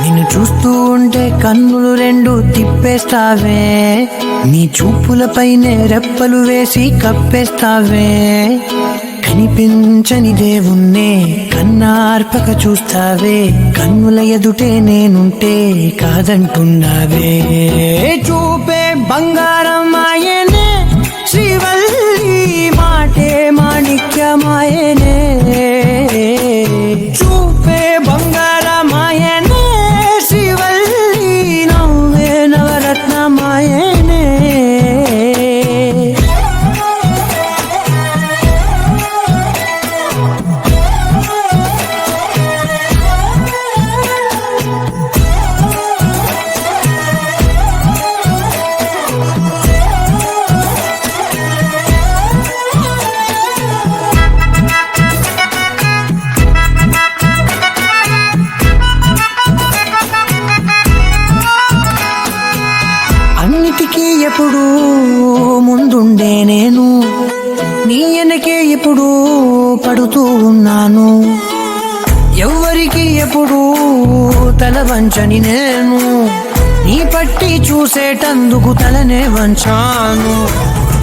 నిన్ను చూస్తూ ఉంటే కన్నులు రెండు తిప్పేస్తావే. నీ చూపులపైనే రెప్పలు వేసి కప్పేస్తావే. కనిపించని దేవుణ్ణే కన్నార్పక చూస్తావే. కన్నుల ఎదుటే నేనుంటే కాదంటున్నావే. చూపే బంగారం అన్నిటికీ ఎప్పుడూ ముందుండే నేను. నీ వెనకే ఎప్పుడూ పడుతూ ఉన్నాను. ఎవ్వరికి ఎప్పుడూ తల వంచని నేను. నీ పట్టి చూసేటందుకు తలనే వంచాను.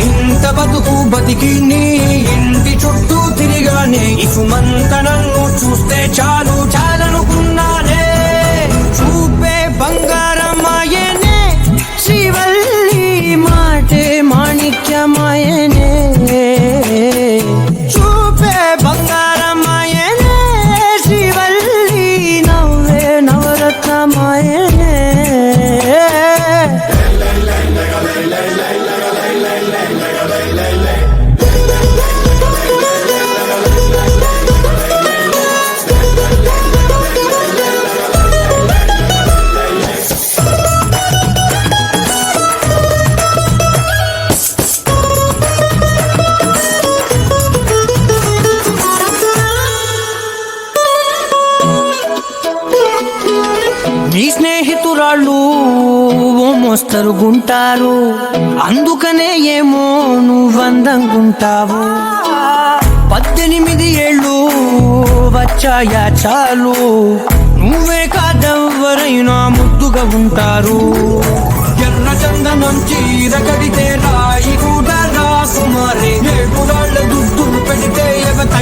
ఇంత బతుకు బతికి నీ ఇంటి చుట్టూ తిరిగానే. ఇసుమంత నన్ను చూస్తే చాలు నీ స్నేహితురాళ్ళు ఓ మోస్తరుగుంటారు అందుకనే ఏమో నువ్వందంగుంటావు పద్దెనిమిది ఏళ్ళు వచ్చాయా చాలు. నువ్వే కాదెవ్వరైనా ముద్దుగా ఉంటారు. ఎర్ర చందనం చీర కడితే